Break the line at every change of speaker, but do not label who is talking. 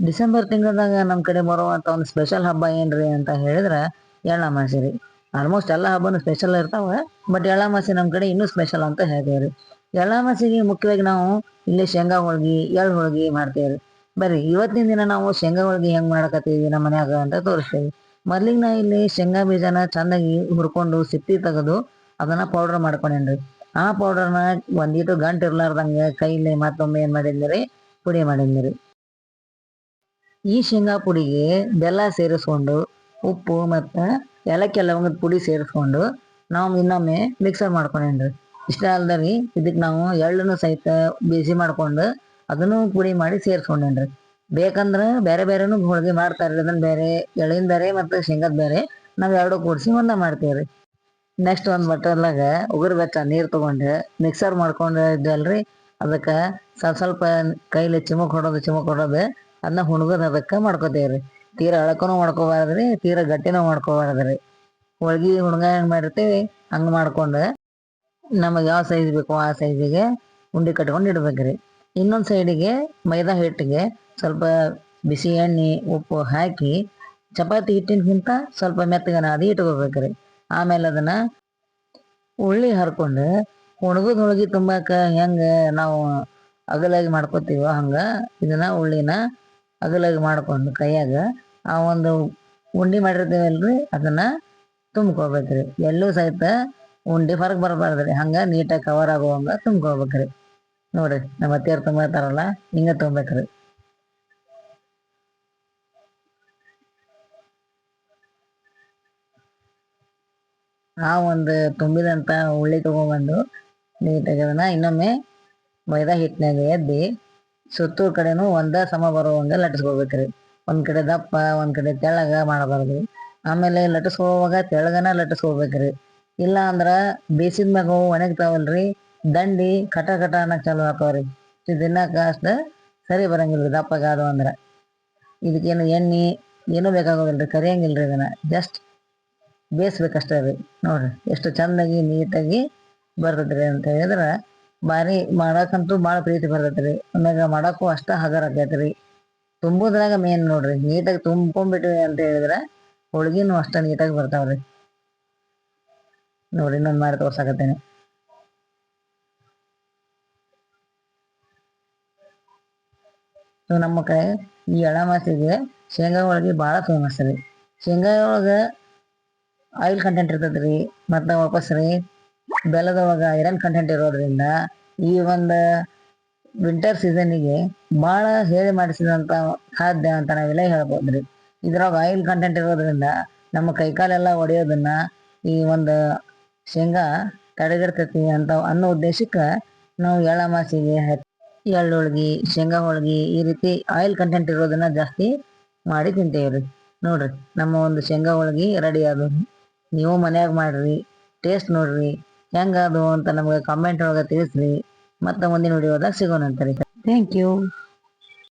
December ತಿಂಗಳದಾಗ ನಮ್ಮ ಕಡೆ ಬರುವಂಥ ಒಂದು ಸ್ಪೆಷಲ್ ಹಬ್ಬ ಏನ್ರಿ ಅಂತ ಹೇಳಿದ್ರೆ ಎಳ್ಳಮಾಸಿ ರೀ. ಆಲ್ಮೋಸ್ಟ್ ಎಲ್ಲ ಹಬ್ಬನೂ ಸ್ಪೆಷಲ್ ಇರ್ತಾವೆ ಬಟ್ ಎಳ್ಳಮಾಸಿ ನಮ್ಮ ಕಡೆ ಇನ್ನೂ ಸ್ಪೆಷಲ್ ಅಂತ ಹೇಳ್ತೇವೆ ರೀ ಎಳ್ಳಮಾಸಿಗೆ ಮುಖ್ಯವಾಗಿ ನಾವು ಇಲ್ಲಿ ಶೇಂಗಾ ಹೋಳ್ಗಿ, ಎಳ್ಳು ಹೋಳ್ಗಿ ಮಾಡ್ತೇವೆ ರೀ ಬರ್ರಿ, ಇವತ್ತಿನ ದಿನ ನಾವು ಶೇಂಗಾ ಹೋಳ್ಗಿ ಹೆಂಗ್ ಮಾಡಕತ್ತೀವಿ ನಮ್ಮ ಮನ್ಯಾಗ ಅಂತ ತೋರಿಸ್ತೇವೆ. ಮೊದ್ಲಿಗೆ ನಾ ಇಲ್ಲಿ ಶೇಂಗಾ ಬೀಜನ ಚೆನ್ನಾಗಿ ಹುರ್ಕೊಂಡು ಸಿಪ್ಪಿ ತೆಗೆದು ಅದನ್ನ ಪೌಡರ್ ಮಾಡ್ಕೊಂಡೇನ್ರಿ. ಆ ಪೌಡರ್ನ ಒಂದಿಟ್ಟು ಗಂಟು ಇರ್ಲಾರ್ದಂಗೆ ಕೈಲಿ ಮತ್ತೊಮ್ಮೆ ಏನ್ ಮಾಡಿದ್ರಿ ಪುಡಿ ಮಾಡಿದ್ರಿ ಈ ಶೇಂಗಾ ಪುಡಿಗೆ ಬೆಲ್ಲ ಸೇರಿಸ್ಕೊಂಡು ಉಪ್ಪು ಮತ್ತು ಏಲಕ್ಕಿ ಲವಂಗದ ಪುಡಿ ಸೇರಿಸ್ಕೊಂಡು ನಾವು ಇನ್ನೊಮ್ಮೆ ಮಿಕ್ಸರ್ ಮಾಡ್ಕೊಂಡೇನ್ರಿ ಇಷ್ಟ ಅಲ್ದರಿ ಇದಕ್ಕೆ ನಾವು ಎಳ್ಳನ್ನು ಸಹಿತ ಬಿಸಿ ಮಾಡ್ಕೊಂಡು ಅದನ್ನು ಪುಡಿ ಮಾಡಿ ಸೇರಿಸ್ಕೊಂಡೇನ್ರಿ ಬೇಕಂದ್ರೆ ಬೇರೆ ಬೇರೆನು ಹೋಳಿಗೆ ಮಾಡ್ತಾರೆ ಅದನ್ನ ಬೇರೆ ಎಳ್ಳಿನ ಬೇರೆ ಮತ್ತು ಶೇಂಗಾದ ಬೇರೆ ನಾವು ಎರಡೂ ಕೂಡಿಸಿ ಒಂದ ಮಾಡ್ತೀವಿ ರೀ. ನೆಕ್ಸ್ಟ್ ಒಂದು ಬಟ್ಟಲ್ದಾಗ ಉಗುರು ಬೆಚ್ಚ ನೀರು ತೊಗೊಂಡು ಮಿಕ್ಸರ್ ಮಾಡ್ಕೊಂಡು ಇದ್ದಲ್ರಿ ಅದಕ್ಕೆ ಸ್ವಲ್ಪ ಸ್ವಲ್ಪ ಕೈಲಿ ಚಿಮುಕ್ ಹೊಡೋದು ಚಿಮುಕ್ ಹೊಡೋದು ಅದನ್ನ ಹುಣ್ಗದ್ ಅದಕ್ಕೆ ಮಾಡ್ಕೋತೇವ್ರಿ ತೀರಾ ಅಳಕನೂ ಮಾಡ್ಕೋಬಾರ್ದ್ರಿ ತೀರಾ ಗಟ್ಟಿನೂ ಮಾಡ್ಕೋಬಾರ್ದ್ರಿ ಹೋಳ್ಗಿ ಹುಣ್ಗ ಹೆಂಗ್ ಮಾಡಿರ್ತೀವಿ, ಹಂಗೆ ಮಾಡ್ಕೊಂಡು ನಮಗೆ ಯಾವ ಸೈಜ್ ಬೇಕೋ ಆ ಸೈಜಿಗೆ ಉಂಡೆ ಕಟ್ಕೊಂಡು ಇಡ್ಬೇಕ್ರಿ ಇನ್ನೊಂದು ಸೈಡಿಗೆ ಮೈದಾ ಹಿಟ್ಟಿಗೆ ಸ್ವಲ್ಪ ಬಿಸಿ ಎಣ್ಣೆ, ಉಪ್ಪು ಹಾಕಿ ಚಪಾತಿ ಹಿಟ್ಟಿನಕ್ಕಿಂತ ಸ್ವಲ್ಪ ಮೆತ್ತಗನ ಅದು ಇಟ್ಕೋಬೇಕ್ರಿ ಆಮೇಲೆ ಅದನ್ನ ಉಳ್ಳಿ ಹರ್ಕೊಂಡು ಹುಣ್ಗದ್ ಹೋಳ್ಗಿ ತುಂಬಾಕ ಹೆಂಗ ನಾವು ಅಗಲಾಗಿ ಮಾಡ್ಕೋತೀವೋ ಹಂಗ ಇದನ್ನ ಉಳ್ಳಿನ ಅಗಲಾಗಿ ಮಾಡ್ಕೊಂಡು ಕೈಯಾಗ ಆ ಒಂದು ಉಂಡೆ ಮಾಡಿರ್ತೀವಲ್ರಿ, ಅದನ್ನ ತುಂಬ್ಕೋಬೇಕ್ರಿ. ಎಲ್ಲೂ ಸಹಿತ ಉಂಡೆ ಹೊರಗೆ ಬರಬಾರ್ದ್ರಿ, ಹಂಗ ನೀಟಾಗಿ ಕವರ್ ಆಗುವಂಗ ತುಂಬ್ಕೋಬೇಕ್ರಿ. ನೋಡ್ರಿ, ನಮ್ಮ ಅತ್ತಿಯವ್ರು ತುಂಬಿರ್ತಾರಲ್ಲ ಹಿಂಗ ತುಂಬೇಕ್ರಿ ಆ ಒಂದು ತುಂಬಿದಂತ ಉಳ್ಳಿ ತಗೊಂಡ್ಬಂದು ನೀಟಾಗಿ ಅದನ್ನ ಇನ್ನೊಮ್ಮೆ ಮೈದಾ ಹಿಟ್ಟಿನಾಗ ಎದ್ದಿ ಸುತ್ತೂರ್ ಕಡೆನೂ ಒಂದ ಸಮ ಬರುವಂಗ ಲಟ್ಟಿಸ್ಕೋಬೇಕ್ರಿ. ಒಂದ್ ಕಡೆ ದಪ್ಪ, ಒಂದ್ ಕಡೆ ತೆಳ್ಳಗ ಮಾಡಬಾರ್ದು. ಆಮೇಲೆ ಲಟ್ಟಿಸ್ಕೋವಾಗ ತೆಳ್ಳಗನ ಲಟ್ಟಿಸ್ಕೋಬೇಕ್ರಿ. ಇಲ್ಲ ಅಂದ್ರ ಬೇಸಿದ ಮ್ಯಾಗ ಒಣಗ್ತಾವಲ್ರಿ ದಂಡಿ ಕಟ ಕಟ ಅನ್ನಕ್ ಚಾಲು ಆತಾವ್ರಿ ರೀ ತಿನ್ನಾಕ ಅಷ್ಟ ಸರಿ ಬರಂಗಿಲ್ರಿ ದಪ್ಪಗಾದು ಅಂದ್ರ. ಇದಕ್ಕೇನು ಎಣ್ಣೆ ಏನೂ ಬೇಕಾಗೋದಿಲ್ರಿ, ಕರಿಯಂಗಿಲ್ರಿ ಇದನ್ನ. ಜಸ್ಟ್ ಬೇಯಿಸ್ಬೇಕಷ್ಟೇ ರೀ ನೋಡ್ರಿ, ಎಷ್ಟು ಚಂದಾಗಿ ನೀಟಾಗಿ ಬರ್ತದ್ರಿ ಅಂತ ಹೇಳಿದ್ರ ಭಾರಿ ಮಾಡಾಕಂತೂ ಭಾಳ ಪ್ರೀತಿ ಬರ್ತೈತ್ರಿ ಆಮ್ಯಾಗ ಮಾಡಾಕು ಅಷ್ಟ ಹಗರ್ ಆಕೈತ್ರಿ ತುಂಬುದ್ರಾಗ ಮೇನ್ ನೋಡ್ರಿ ನೀಟಾಗಿ ತುಂಬ್ಕೊಂಡ್ಬಿಟ್ವಿ ಅಂತ ಹೇಳಿದ್ರ ಹೋಳ್ಗಿನೂ ಅಷ್ಟ ನೀಟಾಗಿ ಬರ್ತಾವ್ರಿ ನೋಡ್ರಿ ಇನ್ನೊಂದ್ ಮಾಡಿ ತೋರ್ಸಾಕತ್ತೇನೆ. ನಮ್ಮ ಕಡೆ ಈ ಎಳಮಾಸಿಗೆ ಶೇಂಗಾ ಹೋಳ್ಗಿ ಭಾಳ ಫೇಮಸ್ ರೀ. ಶೇಂಗಾ ಒಳಗ ಆಯಿಲ್ ಕಂಟೆಂಟ್ ಇರ್ತೈತ್ರಿ, ಮತ್ತು ವಾಪಸ್ ರೀ ಬೆಲ್ಲದೊಳಗ ಐರನ್ ಕಂಟೆಂಟ್ ಇರೋದ್ರಿಂದ ಈ ಒಂದು ವಿಂಟರ್ ಸೀಸನ್ನಿಗೆ ಭಾಳ ಹೇಳಿ ಮಾಡಿಸಿದಂಥ ಖಾದ್ಯ ಅಂತ ನಾವೆಲ್ಲ ಹೇಳ್ಬೋದ್ರಿ. ಇದ್ರಾಗ ಆಯಿಲ್ ಕಂಟೆಂಟ್ ಇರೋದ್ರಿಂದ ನಮ್ಮ ಕೈಕಾಲೆಲ್ಲ ಒಡೆಯೋದನ್ನ ಈ ಒಂದು ಶೇಂಗಾ ತಡೆದಿರ್ತೈತಿ ಅಂತ ಅನ್ನೋ ಉದ್ದೇಶಕ್ಕೆ ನಾವು ಎಳ್ಳ ಮಾಸಿಗೆ ಎಳ್ಳು ಹೋಳ್ಗಿ ಶೇಂಗಾ ಹೋಳ್ಗಿ ಈ ರೀತಿ ಆಯಿಲ್ ಕಂಟೆಂಟ್ ಇರೋದನ್ನ ಜಾಸ್ತಿ ಮಾಡಿ ತಿಂತೇವ್ರಿ. ನೋಡ್ರಿ, ನಮ್ಮ ಒಂದು ಶೇಂಗಾ ಹೋಳ್ಗಿ ರೆಡಿ ಆದ ನೀವು ಮನ್ಯಾಗ ಮಾಡ್ರಿ ಟೇಸ್ಟ್ ನೋಡ್ರಿ. ಹೆಂಗಾದು ಅಂತ ನಮಗೆ ಕಾಮೆಂಟ್ ಒಳಗೆ ತಿಳಿಸ್ರಿ. ಮತ್ತೆ ಮುಂದಿನ ವಿಡಿಯೋದಾಗ ಸಿಗೋಣ ಅಂತಾರೆ ಥ್ಯಾಂಕ್ ಯು